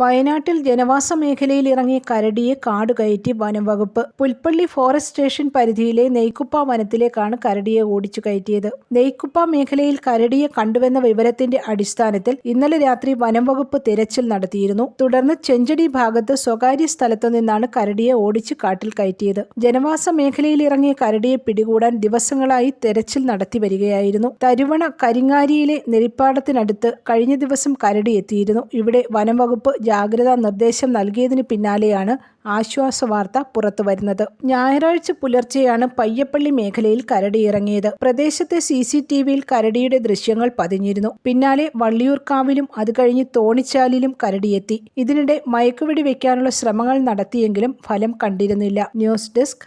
വയനാട്ടിൽ ജനവാസ മേഖലയിൽ ഇറങ്ങിയ കരടിയെ കാടുകയറ്റി വനം വകുപ്പ്. പുൽപ്പള്ളി ഫോറസ്റ്റ് സ്റ്റേഷൻ പരിധിയിലെ നെയ്ക്കുപ്പ വനത്തിലേക്കാണ് കരടിയെ ഓടിച്ചു കയറ്റിയത്. നെയ്ക്കുപ്പ മേഖലയിൽ കരടിയെ കണ്ടുവെന്ന വിവരത്തിന്റെ അടിസ്ഥാനത്തിൽ ഇന്നലെ രാത്രി വനംവകുപ്പ് തിരച്ചിൽ നടത്തിയിരുന്നു. തുടർന്ന് ചെഞ്ചടി ഭാഗത്ത് സ്വകാര്യ സ്ഥലത്തു നിന്നാണ് കരടിയെ ഓടിച്ചു കാട്ടിൽ കയറ്റിയത്. ജനവാസ മേഖലയിൽ ഇറങ്ങിയ കരടിയെ പിടികൂടാൻ ദിവസങ്ങളായി തെരച്ചിൽ നടത്തി വരികയായിരുന്നു. തരുവണ കരിങ്ങാരിയിലെ നെരിപ്പാടത്തിനടുത്ത് കഴിഞ്ഞ ദിവസം കരടി എത്തിയിരുന്നു. ഇവിടെ വനം വകുപ്പ് ജാഗ്രതാ നിർദ്ദേശം നൽകിയതിന് പിന്നാലെയാണ് ആശ്വാസ വാർത്ത പുറത്തുവരുന്നത്. ഞായറാഴ്ച പുലർച്ചെയാണ് പയ്യപ്പള്ളി മേഖലയിൽ കരടി ഇറങ്ങിയത് പ്രദേശത്തെ സി സി ടി വിയിൽ കരടിയുടെ ദൃശ്യങ്ങൾ പതിഞ്ഞിരുന്നു. പിന്നാലെ വള്ളിയൂർക്കാവിലും അത് കഴിഞ്ഞ് തോണിച്ചാലിലും കരടിയെത്തി. ഇതിനിടെ മയക്കുവെടി വെക്കാനുള്ള ശ്രമങ്ങൾ നടത്തിയെങ്കിലും ഫലം കണ്ടിരുന്നില്ല. News desk